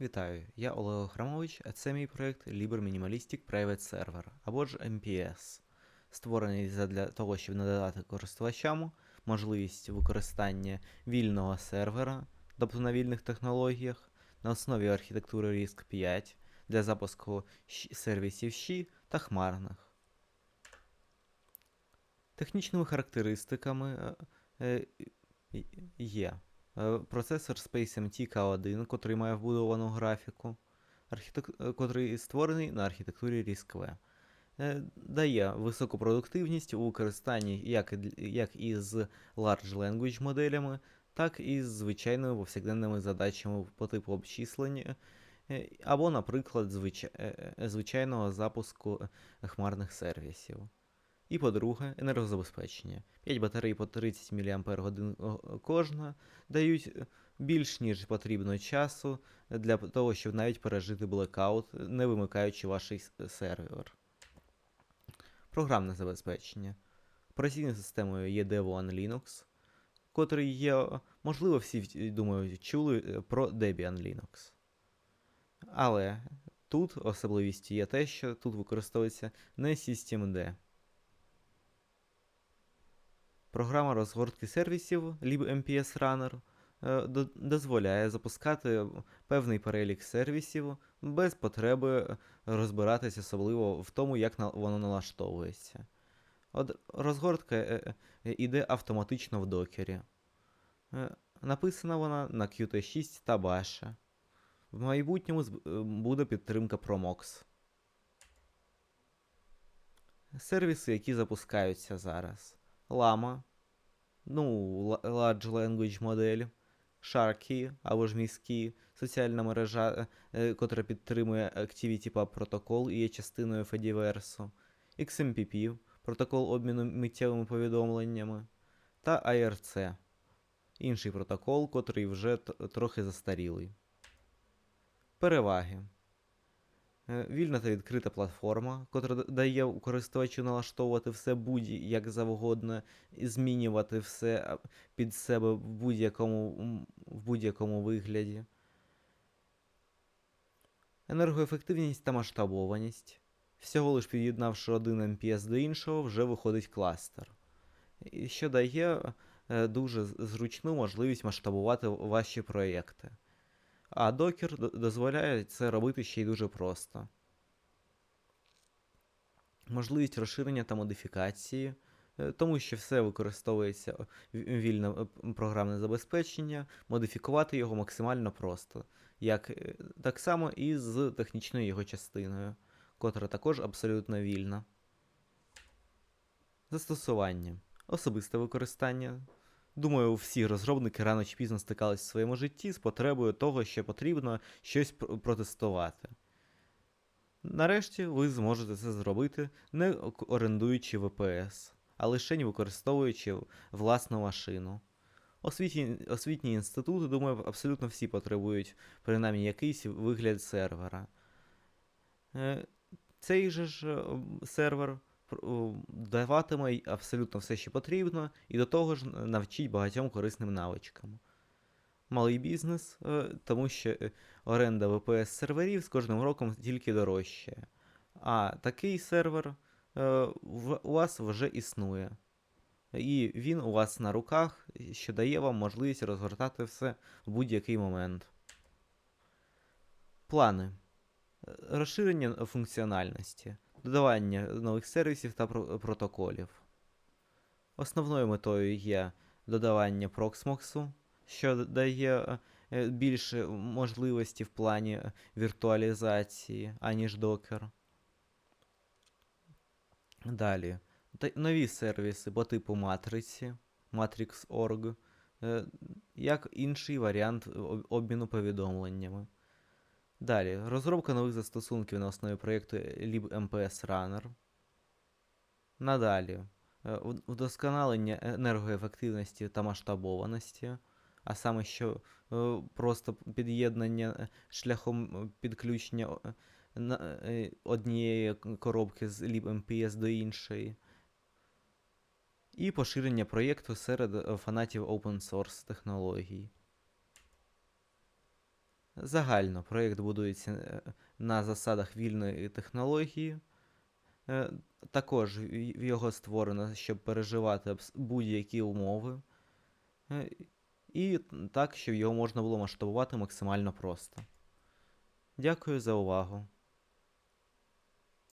Вітаю, я Олег Храмович, а це мій проєкт Liber Minimalistic Private Server, або ж MPS, створений для того, щоб надати користувачам можливість використання вільного сервера, тобто на вільних технологіях, на основі архітектури RISC 5 для запуску сервісів щі та хмарних. Технічними характеристиками е, е, є Процесор SpaceMT K1, котрий має вбудовану графіку, архітек... е, котрий створений на архітектурі RISC-V. Е, Дає високу продуктивність у використанні як, як із Large Language моделями, так і з звичайними повсякденними задачами по типу обчислення, е, або, наприклад, звич... е, е, звичайного запуску е, хмарних сервісів. І по-друге, енергозабезпечення. 5 батарей по 30 мАч кожна дають е, більш ніж потрібно часу для того, щоб навіть пережити блекаут, не вимикаючи ваш сервер. Програмне забезпечення. Операційною системою є Debian Linux, котрий є, е, можливо, всі в- думаю, чули е, про Debian Linux. Але тут особливістю є те, що тут використовується не Systemd. Програма розгортки сервісів libMPS Runner е, дозволяє запускати певний перелік сервісів без потреби розбиратися особливо в тому, як воно налаштовується. От розгортка е, е, автоматично в докері. Написана вона на Qt6 та Bash. В майбутньому буде підтримка Promox. Сервіси, які запускаються зараз. Llama, ну, Large Language модель, Sharky або ж міські, соціальна мережа, е, котра підтримує ActivityPub протокол і є частиною Fediverse, XMPP, протокол обміну миттєвими повідомленнями, та ARC, інший протокол, котрий вже трохи застарілий. Переваги. Е, Вільна та відкрита платформа, котра дає користувачу налаштовувати все будь-як завгодно і змінювати все під себе в будь-якому, в будь-якому вигляді. Енергоефективність та масштабованість. Всього лиш під'єднавши один MPS до іншого, вже виходить кластер. І що дає е, дуже зручну можливість масштабувати ваші проєкти. А докер дозволяє це робити ще й дуже просто. Можливість розширення та модифікації, е, тому що все використовується вільне е, програмне забезпечення, модифікувати його максимально просто, як е, так само і з технічною його частиною, котра також абсолютно вільна. Застосування. Особисте використання. Думаю, всі розробники рано чи пізно стикались в своєму житті з потребою того, що потрібно щось протестувати. Нарешті ви зможете це зробити, не орендуючи VPS, а лише використовуючи власну машину. Освітні, освітні інститути, думаю, абсолютно всі потребують принаймні якийсь вигляд сервера. Е, Цей же ж сервер даватиме абсолютно все, що потрібно, і до того ж навчить багатьом корисним навичкам. Малий бізнес, е, тому що е, оренда VPS серверів з кожним роком тільки дорожчає. А такий сервер е, у вас вже існує. І він у вас на руках, що дає вам можливість розгортати все в будь-який момент. Плани. Розширення функціональності, додавання нових сервісів та протоколів. Основною метою є додавання Proxmox, що дає е, більше можливості в плані е, віртуалізації, аніж Docker. Далі. Нові сервіси по типу матриці, Matrix.org, е, як інший варіант обміну повідомленнями. Далі, розробка нових застосунків на основі проєкту libMPS Runner. Надалі, е, вдосконалення енергоефективності та масштабованості, а саме що е, просто під'єднання е, шляхом е, підключення е, е, однієї коробки з libMPS до іншої. І поширення проєкту серед е, фанатів open source технологій. Загально проєкт будується е, на засадах вільної технології. Е, Також його створено, щоб переживати будь-які умови. Е, І так, щоб його можна було масштабувати максимально просто. Дякую за увагу.